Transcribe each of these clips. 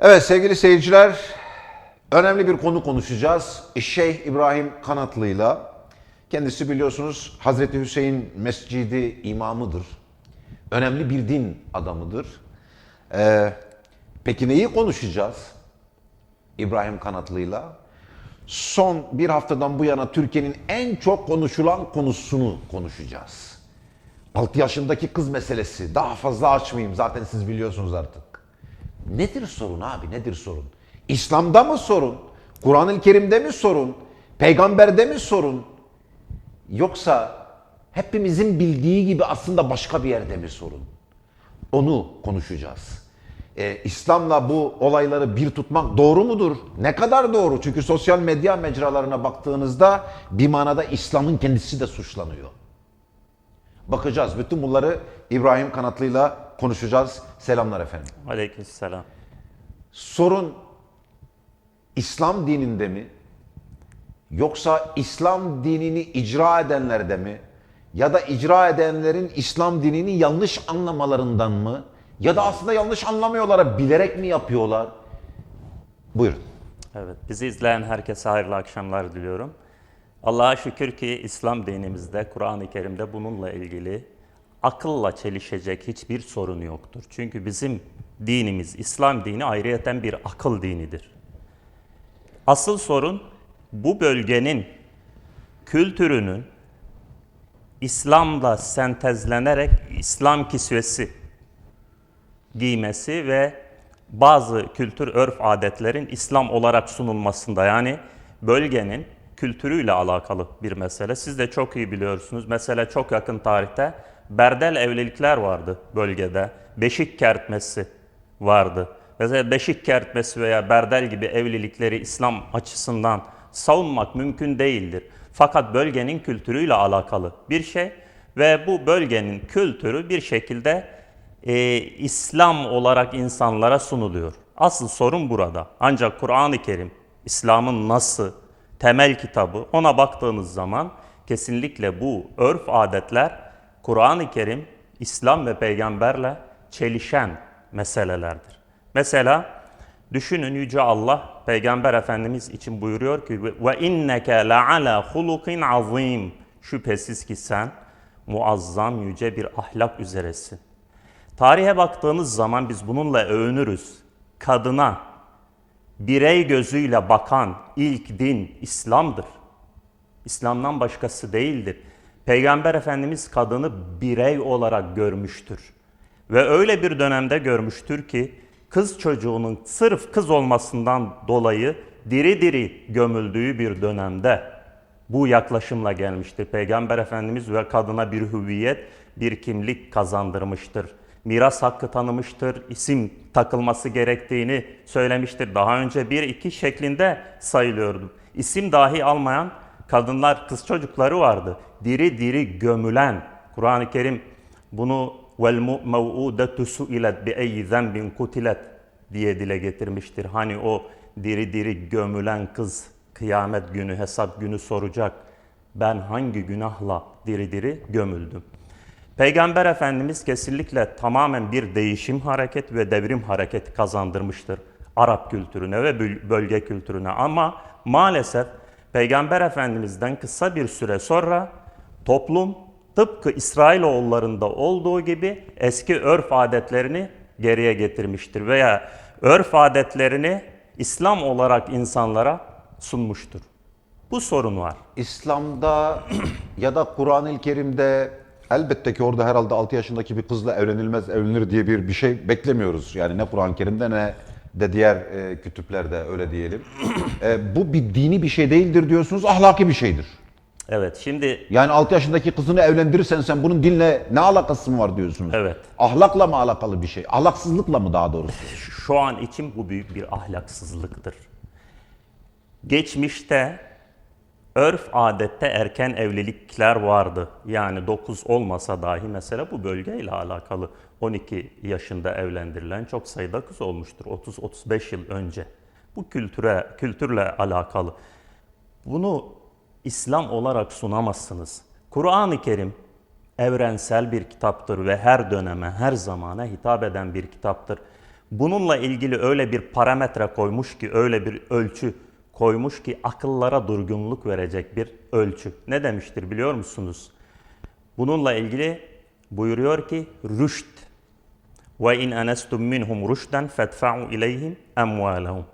Evet sevgili seyirciler, önemli bir konu konuşacağız. Şeyh İbrahim Kanatlı'yla. Kendisi biliyorsunuz Hazreti Hüseyin Mescidi imamıdır. Önemli bir din adamıdır. Ee, peki neyi konuşacağız İbrahim Kanatlı'yla? Son bir haftadan bu yana Türkiye'nin en çok konuşulan konusunu konuşacağız. 6 yaşındaki kız meselesi. Daha fazla açmayayım zaten siz biliyorsunuz artık. Nedir sorun abi nedir sorun? İslam'da mı sorun? Kur'an-ı Kerim'de mi sorun? Peygamberde mi sorun? Yoksa hepimizin bildiği gibi aslında başka bir yerde mi sorun? Onu konuşacağız. Ee, İslam'la bu olayları bir tutmak doğru mudur? Ne kadar doğru? Çünkü sosyal medya mecralarına baktığınızda bir manada İslam'ın kendisi de suçlanıyor. Bakacağız. Bütün bunları İbrahim Kanatlı'yla konuşacağız. Selamlar efendim. Aleykümselam. Sorun İslam dininde mi? Yoksa İslam dinini icra edenlerde mi? Ya da icra edenlerin İslam dinini yanlış anlamalarından mı? Ya da aslında yanlış anlamıyorlar, bilerek mi yapıyorlar? Buyurun. Evet, bizi izleyen herkese hayırlı akşamlar diliyorum. Allah'a şükür ki İslam dinimizde, Kur'an-ı Kerim'de bununla ilgili akılla çelişecek hiçbir sorun yoktur. Çünkü bizim dinimiz, İslam dini ayrıyeten bir akıl dinidir. Asıl sorun bu bölgenin kültürünün İslam'la sentezlenerek İslam kisvesi giymesi ve bazı kültür örf adetlerin İslam olarak sunulmasında yani bölgenin kültürüyle alakalı bir mesele. Siz de çok iyi biliyorsunuz. Mesela çok yakın tarihte berdel evlilikler vardı bölgede. Beşik kertmesi vardı. Mesela beşik kertmesi veya berdel gibi evlilikleri İslam açısından savunmak mümkün değildir. Fakat bölgenin kültürüyle alakalı bir şey ve bu bölgenin kültürü bir şekilde e, İslam olarak insanlara sunuluyor. Asıl sorun burada. Ancak Kur'an-ı Kerim, İslam'ın nasıl temel kitabı ona baktığınız zaman kesinlikle bu örf adetler Kur'an-ı Kerim, İslam ve peygamberle çelişen meselelerdir. Mesela düşünün Yüce Allah Peygamber Efendimiz için buyuruyor ki ve inneke la ala hulukin azim. Şüphesiz ki sen muazzam yüce bir ahlak üzeresin. Tarihe baktığınız zaman biz bununla övünürüz. Kadına birey gözüyle bakan ilk din İslam'dır. İslam'dan başkası değildir. Peygamber Efendimiz kadını birey olarak görmüştür. Ve öyle bir dönemde görmüştür ki kız çocuğunun sırf kız olmasından dolayı diri diri gömüldüğü bir dönemde bu yaklaşımla gelmiştir. Peygamber Efendimiz ve kadına bir hüviyet, bir kimlik kazandırmıştır miras hakkı tanımıştır, isim takılması gerektiğini söylemiştir. Daha önce bir iki şeklinde sayılıyordu. İsim dahi almayan kadınlar, kız çocukları vardı. Diri diri gömülen. Kur'an-ı Kerim bunu vel mev'udetu su'ilet bi eyyi zenbin kutilet diye dile getirmiştir. Hani o diri diri gömülen kız kıyamet günü, hesap günü soracak. Ben hangi günahla diri diri gömüldüm? Peygamber Efendimiz kesinlikle tamamen bir değişim hareket ve devrim hareketi kazandırmıştır Arap kültürüne ve bölge kültürüne. Ama maalesef Peygamber Efendimiz'den kısa bir süre sonra toplum tıpkı İsrailoğullarında olduğu gibi eski örf adetlerini geriye getirmiştir veya örf adetlerini İslam olarak insanlara sunmuştur. Bu sorun var. İslam'da ya da Kur'an-ı Kerim'de elbette ki orada herhalde 6 yaşındaki bir kızla evlenilmez, evlenir diye bir bir şey beklemiyoruz. Yani ne Kur'an-ı Kerim'de ne de diğer e, kütüplerde öyle diyelim. E, bu bir dini bir şey değildir diyorsunuz, ahlaki bir şeydir. Evet şimdi Yani 6 yaşındaki kızını evlendirirsen sen bunun dinle ne alakası mı var diyorsunuz? Evet. Ahlakla mı alakalı bir şey? Ahlaksızlıkla mı daha doğrusu? şu an için bu büyük bir ahlaksızlıktır. Geçmişte örf adette erken evlilikler vardı. Yani 9 olmasa dahi mesela bu bölgeyle alakalı 12 yaşında evlendirilen çok sayıda kız olmuştur 30-35 yıl önce. Bu kültüre kültürle alakalı. Bunu İslam olarak sunamazsınız. Kur'an-ı Kerim evrensel bir kitaptır ve her döneme, her zamana hitap eden bir kitaptır. Bununla ilgili öyle bir parametre koymuş ki, öyle bir ölçü koymuş ki akıllara durgunluk verecek bir ölçü. Ne demiştir biliyor musunuz? Bununla ilgili buyuruyor ki rüşt ve in anestum minhum rüşden fedfa'u ileyhim emvalahum.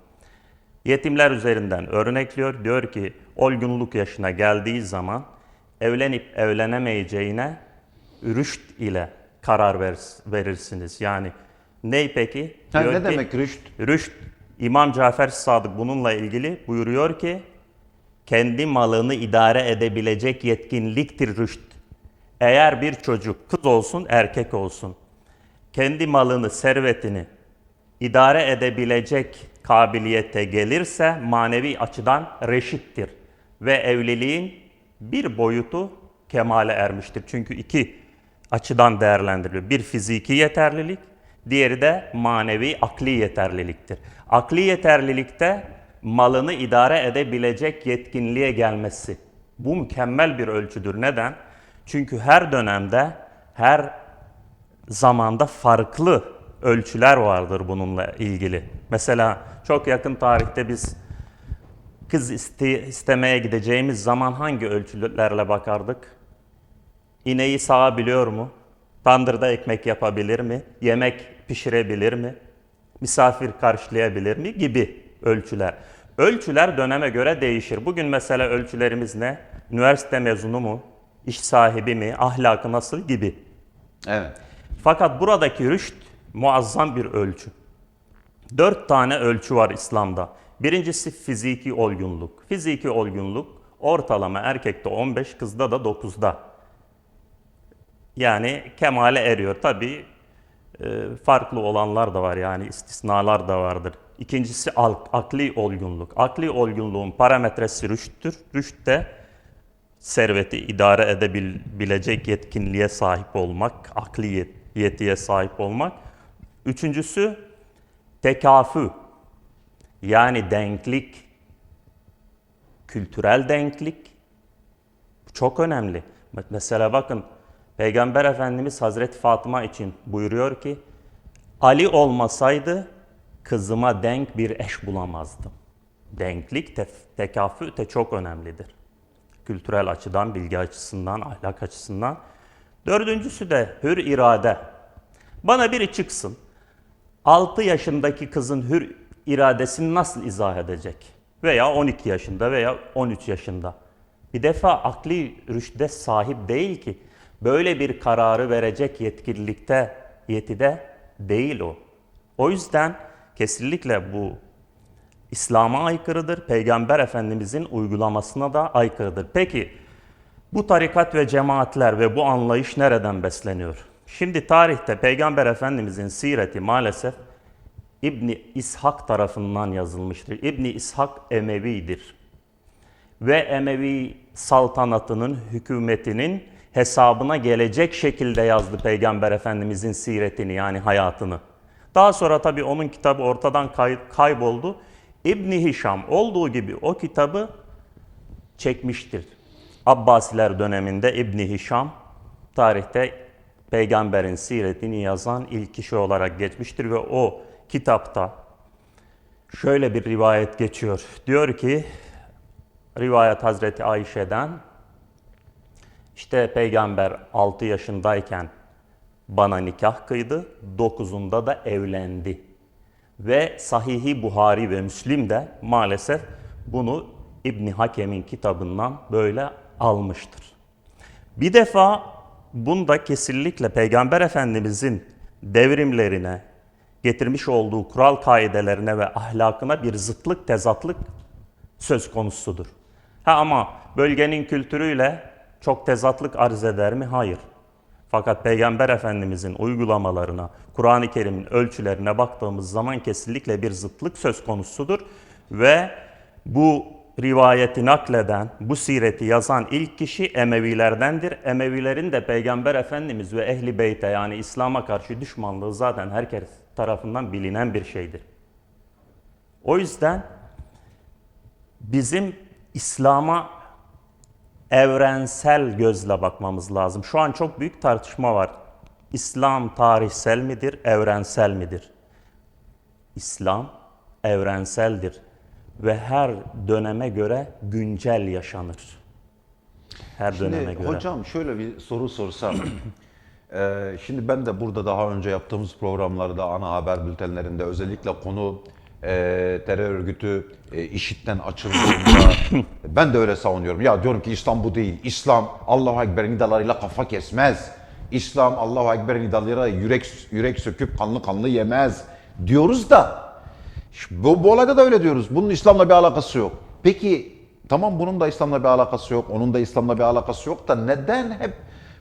Yetimler üzerinden örnekliyor. Diyor ki olgunluk yaşına geldiği zaman evlenip evlenemeyeceğine rüşt ile karar ver- verirsiniz. Yani ne peki? Ha, Diyor ne ki, demek rüşt? Rüşt, İmam Cafer Sadık bununla ilgili buyuruyor ki kendi malını idare edebilecek yetkinliktir rüşt. Eğer bir çocuk kız olsun erkek olsun kendi malını, servetini idare edebilecek kabiliyete gelirse manevi açıdan reşittir. Ve evliliğin bir boyutu kemale ermiştir. Çünkü iki açıdan değerlendiriliyor. Bir fiziki yeterlilik, diğeri de manevi akli yeterliliktir. Akli yeterlilikte malını idare edebilecek yetkinliğe gelmesi. Bu mükemmel bir ölçüdür. Neden? Çünkü her dönemde, her zamanda farklı ölçüler vardır bununla ilgili. Mesela çok yakın tarihte biz kız iste- istemeye gideceğimiz zaman hangi ölçülerle bakardık? İneği sağabiliyor mu? Tandırda ekmek yapabilir mi? Yemek pişirebilir mi? Misafir karşılayabilir mi? Gibi ölçüler. Ölçüler döneme göre değişir. Bugün mesela ölçülerimiz ne? Üniversite mezunu mu? İş sahibi mi? Ahlakı nasıl gibi. Evet. Fakat buradaki rüşt muazzam bir ölçü. Dört tane ölçü var İslam'da. Birincisi fiziki olgunluk. Fiziki olgunluk ortalama erkekte 15, kızda da 9'da. Yani kemale eriyor. Tabi farklı olanlar da var yani istisnalar da vardır. İkincisi akli olgunluk. Akli olgunluğun parametresi rüşttür. Rüşt de serveti idare edebilecek yetkinliğe sahip olmak, akli yet- yetiye sahip olmak. Üçüncüsü tekafü yani denklik, kültürel denklik çok önemli. Mesela bakın Peygamber Efendimiz Hazreti Fatıma için buyuruyor ki Ali olmasaydı kızıma denk bir eş bulamazdım. Denklik, te- tekafü de çok önemlidir kültürel açıdan, bilgi açısından, ahlak açısından. Dördüncüsü de hür irade. Bana biri çıksın, 6 yaşındaki kızın hür iradesini nasıl izah edecek? Veya 12 yaşında veya 13 yaşında. Bir defa akli rüşde sahip değil ki. Böyle bir kararı verecek yetkililikte, yetide değil o. O yüzden kesinlikle bu İslam'a aykırıdır. Peygamber Efendimizin uygulamasına da aykırıdır. Peki bu tarikat ve cemaatler ve bu anlayış nereden besleniyor? Şimdi tarihte Peygamber Efendimizin sireti maalesef İbni İshak tarafından yazılmıştır. İbni İshak Emevidir. Ve Emevi saltanatının, hükümetinin hesabına gelecek şekilde yazdı Peygamber Efendimizin siretini yani hayatını. Daha sonra tabii onun kitabı ortadan kay- kayboldu. İbni Hişam olduğu gibi o kitabı çekmiştir. Abbasiler döneminde İbni Hişam tarihte peygamberin siretini yazan ilk kişi olarak geçmiştir ve o kitapta şöyle bir rivayet geçiyor. Diyor ki rivayet Hazreti Ayşe'den işte peygamber 6 yaşındayken bana nikah kıydı, 9'unda da evlendi. Ve Sahihi Buhari ve Müslim de maalesef bunu İbni Hakem'in kitabından böyle almıştır. Bir defa bunda kesinlikle Peygamber Efendimizin devrimlerine, getirmiş olduğu kural kaidelerine ve ahlakına bir zıtlık, tezatlık söz konusudur. Ha ama bölgenin kültürüyle çok tezatlık arz eder mi? Hayır. Fakat Peygamber Efendimizin uygulamalarına, Kur'an-ı Kerim'in ölçülerine baktığımız zaman kesinlikle bir zıtlık söz konusudur. Ve bu rivayeti nakleden, bu sireti yazan ilk kişi Emevilerdendir. Emevilerin de Peygamber Efendimiz ve Ehli Beyt'e yani İslam'a karşı düşmanlığı zaten herkes tarafından bilinen bir şeydir. O yüzden bizim İslam'a evrensel gözle bakmamız lazım. Şu an çok büyük tartışma var. İslam tarihsel midir, evrensel midir? İslam evrenseldir ve her döneme göre güncel yaşanır. Her döneme Şimdi göre. hocam şöyle bir soru sorsam. Eee, şimdi ben de burada daha önce yaptığımız programlarda, ana haber bültenlerinde özellikle konu eee, terör örgütü e, IŞİD'den açıldığında ben de öyle savunuyorum. Ya diyorum ki İslam bu değil. İslam Allahu Ekber nidalarıyla kafa kesmez. İslam Allahu Ekber nidalarıyla yürek yürek söküp kanlı kanlı yemez diyoruz da Bu, bu olayda da öyle diyoruz. Bunun İslam'la bir alakası yok. Peki tamam bunun da İslam'la bir alakası yok. Onun da İslam'la bir alakası yok da neden hep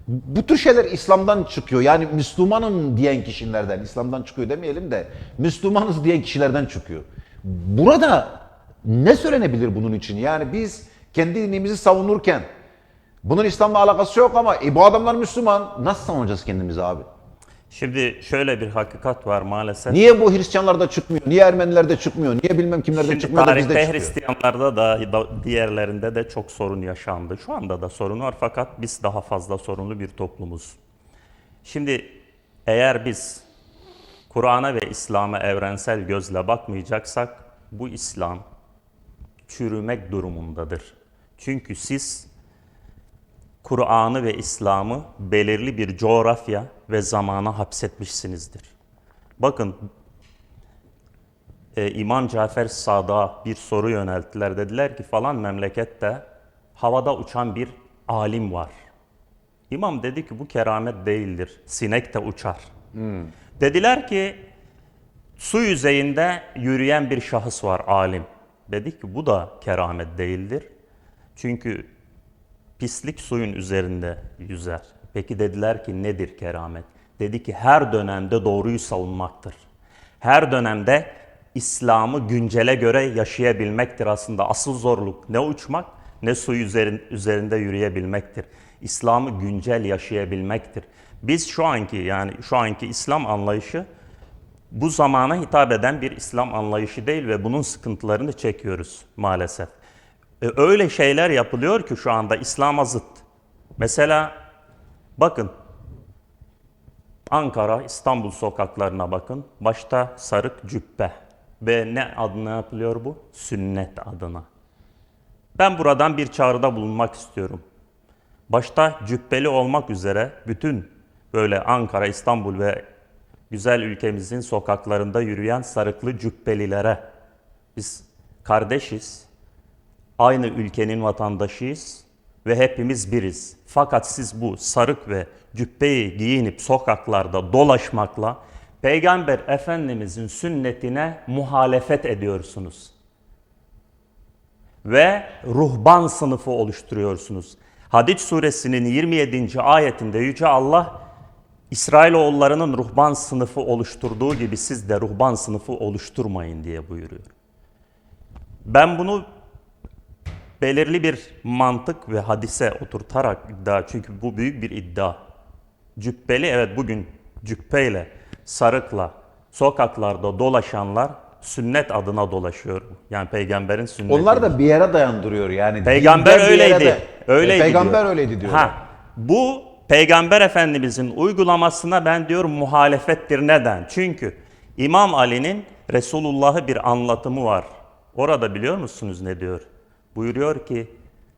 bu tür şeyler İslam'dan çıkıyor? Yani Müslümanım diyen kişilerden, İslam'dan çıkıyor demeyelim de Müslümanız diyen kişilerden çıkıyor. Burada ne söylenebilir bunun için? Yani biz kendi dinimizi savunurken bunun İslam'la alakası yok ama e, bu adamlar Müslüman. Nasıl savunacağız kendimizi abi? Şimdi şöyle bir hakikat var maalesef. Niye bu Hristiyanlarda çıkmıyor? Niye Ermenilerde çıkmıyor? Niye bilmem kimlerde Şimdi çıkmıyor da bizde çıkıyor? Hristiyanlarda da da- diğerlerinde de çok sorun yaşandı. Şu anda da sorun var fakat biz daha fazla sorunlu bir toplumuz. Şimdi eğer biz Kur'an'a ve İslam'a evrensel gözle bakmayacaksak bu İslam çürümek durumundadır. Çünkü siz Kur'an'ı ve İslam'ı belirli bir coğrafya ve zamana hapsetmişsinizdir. Bakın e, İmam Cafer Sadık'a bir soru yönelttiler. Dediler ki falan memlekette havada uçan bir alim var. İmam dedi ki bu keramet değildir. Sinek de uçar. Dediler ki su yüzeyinde yürüyen bir şahıs var alim. Dedi ki bu da keramet değildir. Çünkü pislik suyun üzerinde yüzer. Peki dediler ki nedir keramet? Dedi ki her dönemde doğruyu savunmaktır. Her dönemde İslam'ı güncele göre yaşayabilmektir aslında. Asıl zorluk ne uçmak ne su üzerin, üzerinde yürüyebilmektir. İslam'ı güncel yaşayabilmektir. Biz şu anki yani şu anki İslam anlayışı bu zamana hitap eden bir İslam anlayışı değil ve bunun sıkıntılarını çekiyoruz maalesef. E, öyle şeyler yapılıyor ki şu anda İslam'a zıt. Mesela bakın Ankara, İstanbul sokaklarına bakın. Başta sarık cübbe ve ne adına yapılıyor bu? Sünnet adına. Ben buradan bir çağrıda bulunmak istiyorum. Başta cübbeli olmak üzere bütün böyle Ankara, İstanbul ve güzel ülkemizin sokaklarında yürüyen sarıklı cübbelilere biz kardeşiz, aynı ülkenin vatandaşıyız ve hepimiz biriz. Fakat siz bu sarık ve cübbeyi giyinip sokaklarda dolaşmakla Peygamber Efendimizin sünnetine muhalefet ediyorsunuz. Ve ruhban sınıfı oluşturuyorsunuz. Hadid suresinin 27. ayetinde Yüce Allah İsrailoğullarının ruhban sınıfı oluşturduğu gibi siz de ruhban sınıfı oluşturmayın diye buyuruyor. Ben bunu belirli bir mantık ve hadise oturtarak iddia çünkü bu büyük bir iddia. Cübbeli evet bugün cübbeyle, sarıkla sokaklarda dolaşanlar sünnet adına dolaşıyor. Yani peygamberin sünneti. Onlar da bir yere dayandırıyor yani. Peygamber öyleydi. de- Öyleydi E, Peygamber diyor. öyleydi diyor. Ha, bu Peygamber Efendimizin uygulamasına ben diyorum muhalefettir. Neden? Çünkü İmam Ali'nin Resulullah'ı bir anlatımı var. Orada biliyor musunuz ne diyor? Buyuruyor ki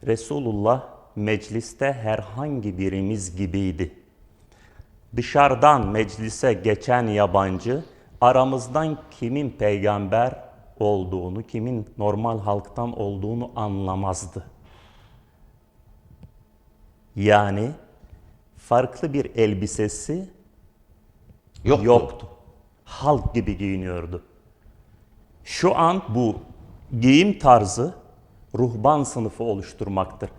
Resulullah mecliste herhangi birimiz gibiydi. Dışarıdan meclise geçen yabancı aramızdan kimin peygamber olduğunu, kimin normal halktan olduğunu anlamazdı. Yani farklı bir elbisesi Yoktu. yoktu. Halk gibi giyiniyordu. Şu an bu giyim tarzı ruhban sınıfı oluşturmaktır.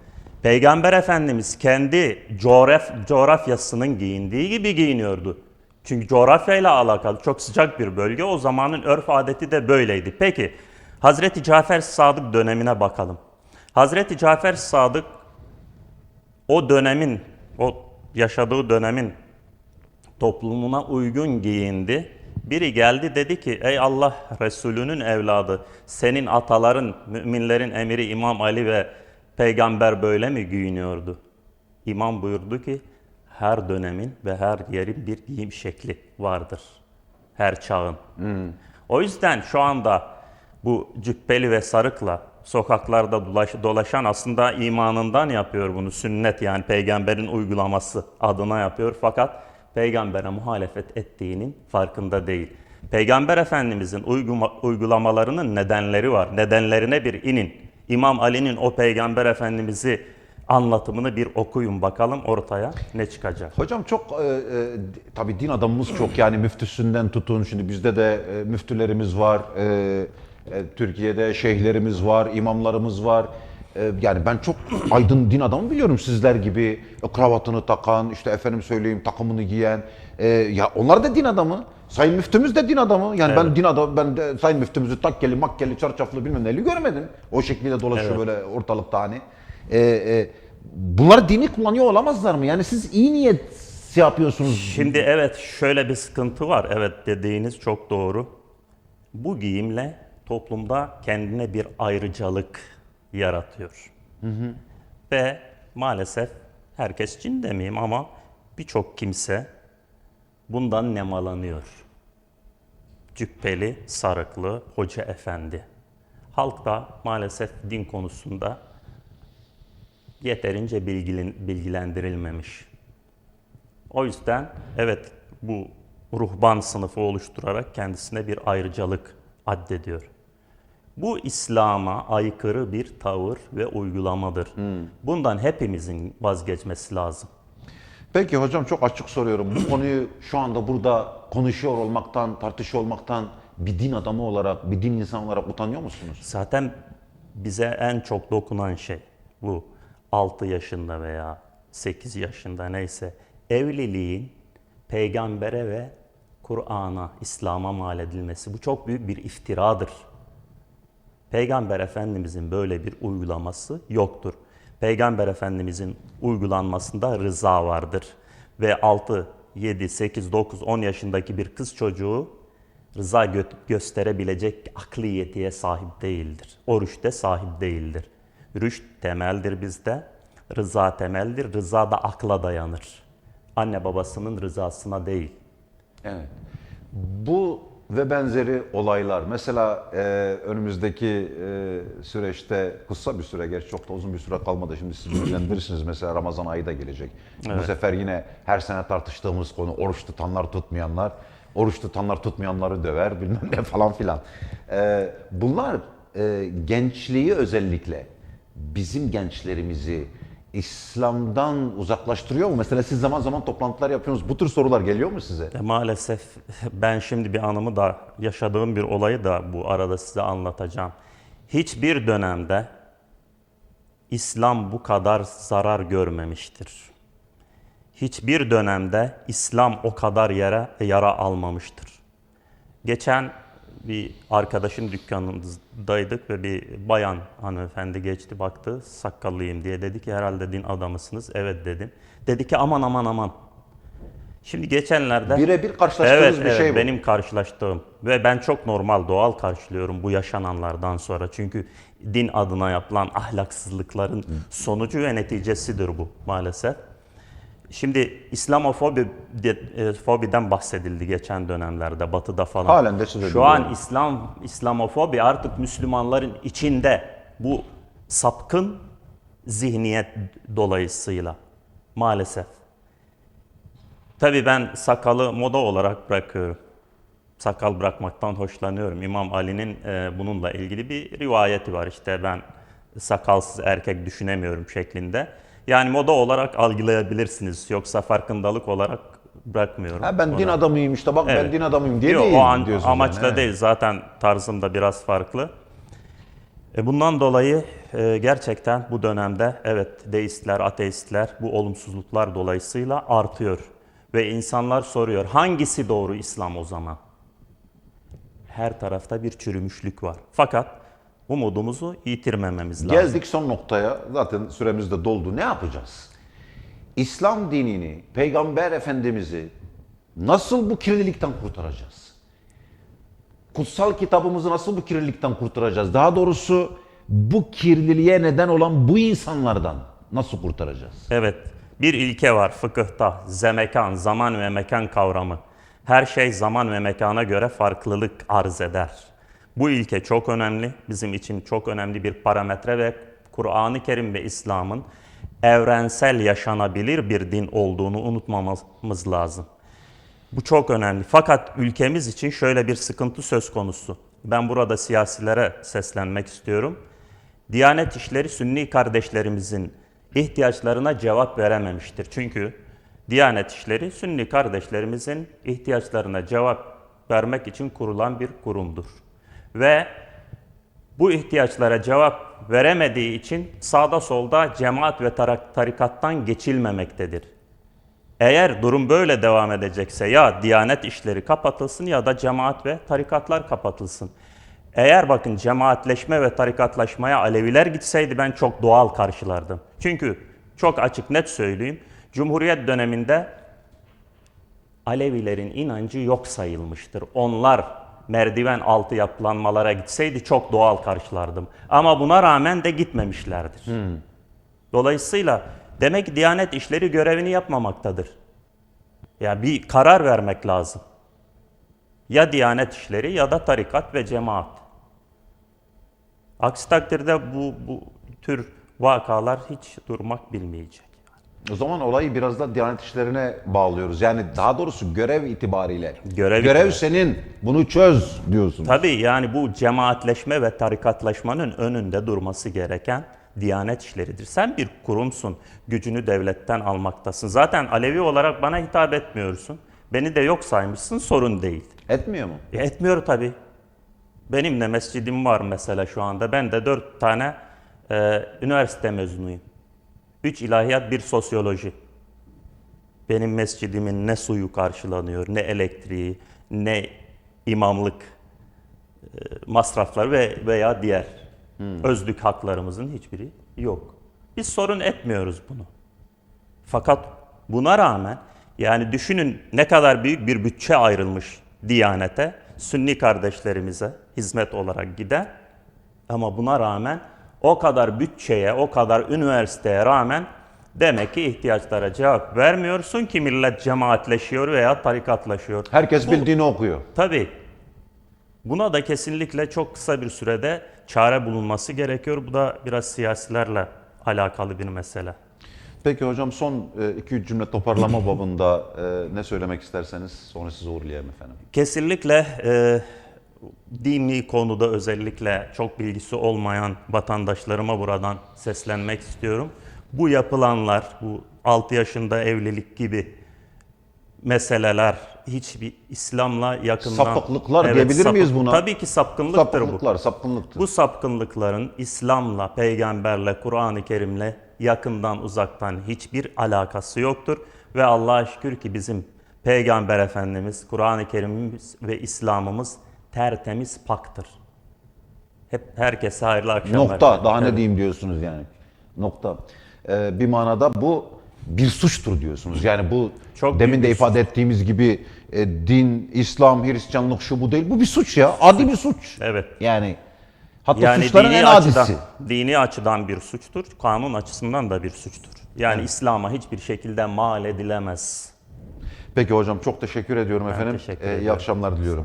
Peygamber Efendimiz kendi coğraf, coğrafyasının giyindiği gibi giyiniyordu. Çünkü coğrafyayla alakalı çok sıcak bir bölge. O zamanın örf adeti de böyleydi. Peki Hazreti Cafer Sadık dönemine bakalım. Hazreti Cafer Sadık o dönemin, o yaşadığı dönemin toplumuna uygun giyindi. Biri geldi dedi ki ey Allah Resulü'nün evladı senin ataların müminlerin emiri İmam Ali ve peygamber böyle mi giyiniyordu? İmam buyurdu ki her dönemin ve her yerin bir giyim şekli vardır. Her çağın. O yüzden şu anda bu cübbeli ve sarıkla sokaklarda dolaş- dolaşan aslında imanından yapıyor bunu. Sünnet yani peygamberin uygulaması adına yapıyor. Fakat peygambere muhalefet ettiğinin farkında değil. Peygamber Efendimizin uygulamalarının nedenleri var. Nedenlerine bir inin. İmam Ali'nin o peygamber efendimizi anlatımını bir okuyun bakalım ortaya ne çıkacak. Hocam çok e, e, tabii din adamımız çok yani müftüsünden tutun şimdi bizde de e, müftülerimiz var. E, e, Türkiye'de şeyhlerimiz var, imamlarımız var. E, yani ben çok aydın din adamı biliyorum sizler gibi e, kravatını takan, işte efendim söyleyeyim takımını giyen. E, ya onlar da din adamı. Sayın müftümüz de din adamı. Yani ben din adamı, ben de sayın müftümüzü takkeli, makkeli, çarçaflı bilmem neli görmedim. O şekilde dolaşıyor böyle ortalıkta hani. E, e, bunlar dini kullanıyor olamazlar mı? Yani siz iyi niyet şey yapıyorsunuz. Şimdi evet şöyle bir sıkıntı var. Evet dediğiniz çok doğru. Bu giyimle toplumda kendine bir ayrıcalık yaratıyor. Ve maalesef herkes için demeyeyim ama birçok kimse bundan nemalanıyor. Cübbeli, sarıklı, hoca efendi. Halk da maalesef din konusunda yeterince bilgilendirilmemiş. O yüzden evet bu ruhban sınıfı oluşturarak kendisine bir ayrıcalık addediyor. Bu İslam'a aykırı bir tavır ve uygulamadır. Bundan hepimizin vazgeçmesi lazım. Peki hocam çok açık soruyorum. Bu konuyu şu anda burada konuşuyor olmaktan, tartışıyor olmaktan bir din adamı olarak, bir din insanı olarak utanıyor musunuz? Zaten bize en çok dokunan şey bu 6 yaşında veya 8 yaşında neyse evliliğin peygambere ve Kur'an'a, İslam'a mal edilmesi. Bu çok büyük bir iftiradır. Peygamber Efendimizin böyle bir uygulaması yoktur. Peygamber Efendimizin uygulanmasında rıza vardır. Ve 6, 7, 8, 9, 10 yaşındaki bir kız çocuğu rıza gö- gösterebilecek akli yetiye sahip değildir. O rüşte sahip değildir. Rüşt temeldir bizde. Rıza temeldir. Rıza da akla dayanır. Anne babasının rızasına değil. Evet. Bu ve benzeri olaylar. Mesela e, önümüzdeki e, süreçte kısa bir süre gerçi çok da uzun bir süre kalmadı. Şimdi siz bilgilendirirsiniz mesela Ramazan ayı da gelecek. Bu sefer yine her sene tartıştığımız konu oruç tutanlar tutmayanlar. Oruç tutanlar tutmayanları döver bilmem ne falan filan. E, bunlar e, gençliği özellikle bizim gençlerimizi İslam'dan uzaklaştırıyor mu? Mesela siz zaman zaman toplantılar yapıyorsunuz. Bu tür sorular geliyor mu size? E, maalesef ben şimdi bir anımı da yaşadığım bir olayı da bu arada size anlatacağım. Hiçbir dönemde İslam bu kadar zarar görmemiştir. Hiçbir dönemde İslam o kadar yere yara almamıştır. Geçen bir arkadaşın dükkanındaydık ve bir bayan hanımefendi geçti baktı sakallıyım diye dedi ki herhalde din adamısınız. Evet dedim. Dedi ki aman aman aman. Şimdi geçenlerde Birebir karşılaştığınız evet, bir evet, şey bu. benim karşılaştığım ve ben çok normal doğal karşılıyorum bu yaşananlardan sonra. Çünkü din adına yapılan ahlaksızlıkların sonucu ve neticesidir bu maalesef. Şimdi İslamofobi de- e, fobiden bahsedildi geçen dönemlerde Batı'da falan. Halen de Şu an. İslam İslamofobi artık Müslümanların içinde bu sapkın zihniyet dolayısıyla maalesef. Tabii ben sakalı moda olarak bırakıyorum. Sakal bırakmaktan hoşlanıyorum. İmam Ali'nin e, bununla ilgili bir rivayeti var. İşte ben sakalsız erkek düşünemiyorum şeklinde. Yani moda olarak algılayabilirsiniz. Yoksa farkındalık olarak bırakmıyorum. Ha ben din Onu. adamıyım işte bak ben Evet. din adamıyım diye Yok, değil o an, diyorsunuz. amaçla yani, değil. Zaten tarzım da biraz farklı. E bundan dolayı e, gerçekten bu dönemde evet deistler, ateistler bu olumsuzluklar dolayısıyla artıyor. Ve insanlar soruyor hangisi doğru İslam o zaman? Her tarafta bir çürümüşlük var. Fakat umudumuzu yitirmememiz lazım. Geldik son noktaya. Zaten süremiz de doldu. Ne yapacağız? İslam dinini, Peygamber Efendimiz'i nasıl bu kirlilikten kurtaracağız? Kutsal kitabımızı nasıl bu kirlilikten kurtaracağız? Daha doğrusu bu kirliliğe neden olan bu insanlardan nasıl kurtaracağız? Evet, bir ilke var fıkıhta, zemekan, zaman ve mekan kavramı. Her şey zaman ve mekana göre farklılık arz eder. Bu ilke çok önemli, bizim için çok önemli bir parametre ve Kur'an-ı Kerim ve İslam'ın evrensel yaşanabilir bir din olduğunu unutmamamız lazım. Bu çok önemli. Fakat ülkemiz için şöyle bir sıkıntı söz konusu. Ben burada siyasilere seslenmek istiyorum. Diyanet işleri Sünni kardeşlerimizin ihtiyaçlarına cevap verememiştir. Çünkü Diyanet işleri Sünni kardeşlerimizin ihtiyaçlarına cevap vermek için kurulan bir kurumdur. Ve bu ihtiyaçlara cevap veremediği için sağda solda cemaat ve tarikattan geçilmemektedir. Eğer durum böyle devam edecekse ya Diyanet işleri kapatılsın ya da cemaat ve tarikatlar kapatılsın. Eğer bakın cemaatleşme ve tarikatlaşmaya Aleviler gitseydi ben çok doğal karşılardım. Çünkü çok açık net söyleyeyim. Cumhuriyet döneminde Alevilerin inancı yok sayılmıştır. Onlar merdiven altı yapılanmalara gitseydi çok doğal karşılardım. Ama buna rağmen de gitmemişlerdir. Dolayısıyla demek ki Diyanet işleri görevini yapmamaktadır. Ya bir karar vermek lazım. Ya Diyanet işleri ya da tarikat ve cemaat. Aksi takdirde bu, bu tür vakalar hiç durmak bilmeyecek. O zaman olayı biraz da Diyanet işlerine bağlıyoruz. Yani daha doğrusu görev itibariyle. Görev görev itibariyle. senin. Bunu çöz diyorsun. Tabii yani bu cemaatleşme ve tarikatlaşmanın önünde durması gereken Diyanet işleridir. Sen bir kurumsun, gücünü devletten almaktasın. Zaten Alevi olarak bana hitap etmiyorsun. Beni de yok saymışsın, sorun değil. Etmiyor mu? E, etmiyor tabii. Benim de mescidim var mesela şu anda. Ben de dört tane e, üniversite mezunuyum. Üç ilahiyat, bir sosyoloji. Benim mescidimin ne suyu karşılanıyor, ne elektriği, ne imamlık e, masrafları ve veya diğer özlük haklarımızın hiçbiri yok. Biz sorun etmiyoruz bunu. Fakat buna rağmen yani düşünün ne kadar büyük bir bütçe ayrılmış Diyanete, Sünni kardeşlerimize hizmet olarak gider. Ama buna rağmen o kadar bütçeye, o kadar üniversiteye rağmen demek ki ihtiyaçlara cevap vermiyorsun ki millet cemaatleşiyor veya tarikatlaşıyor. Herkes bildiğini okuyor. Tabii. Buna da kesinlikle çok kısa bir sürede çare bulunması gerekiyor. Bu da biraz siyasilerle alakalı bir mesele. Peki hocam son 2-3 cümle toparlama babında e, ne söylemek isterseniz sonra sizi uğurlayayım efendim. Kesinlikle e, dini konuda özellikle çok bilgisi olmayan vatandaşlarıma buradan seslenmek istiyorum. Bu yapılanlar, bu 6 yaşında evlilik gibi meseleler hiçbir İslam'la yakından... Sapıklıklar diyebilir miyiz buna? Tabii ki sapkınlıktır bu. Sapıklıklar, sapkınlıktır. Bu sapkınlıkların İslam'la, peygamberle, Kur'an-ı Kerim'le yakından uzaktan hiçbir alakası yoktur. Ve Allah'a şükür ki bizim Peygamber Efendimiz, Kur'an-ı Kerim'imiz ve İslam'ımız tertemiz paktır. Hep herkese hayırlı akşamlar. Nokta. Daha ne Evet. diyeyim diyorsunuz yani. Nokta. Ee, bir manada bu bir suçtur diyorsunuz. Yani bu Çok demin de ifade ettiğimiz gibi e, din, İslam, Hristiyanlık şu bu değil. Bu bir suç ya. Adi bir suç. Evet. Yani hatta Yani suçların dini en açıdan, adisi. dini açıdan bir suçtur, kanun açısından da bir suçtur. Yani İslam'a hiçbir şekilde mal edilemez. Peki hocam çok teşekkür ediyorum efendim. teşekkür Ee, iyi akşamlar diliyorum.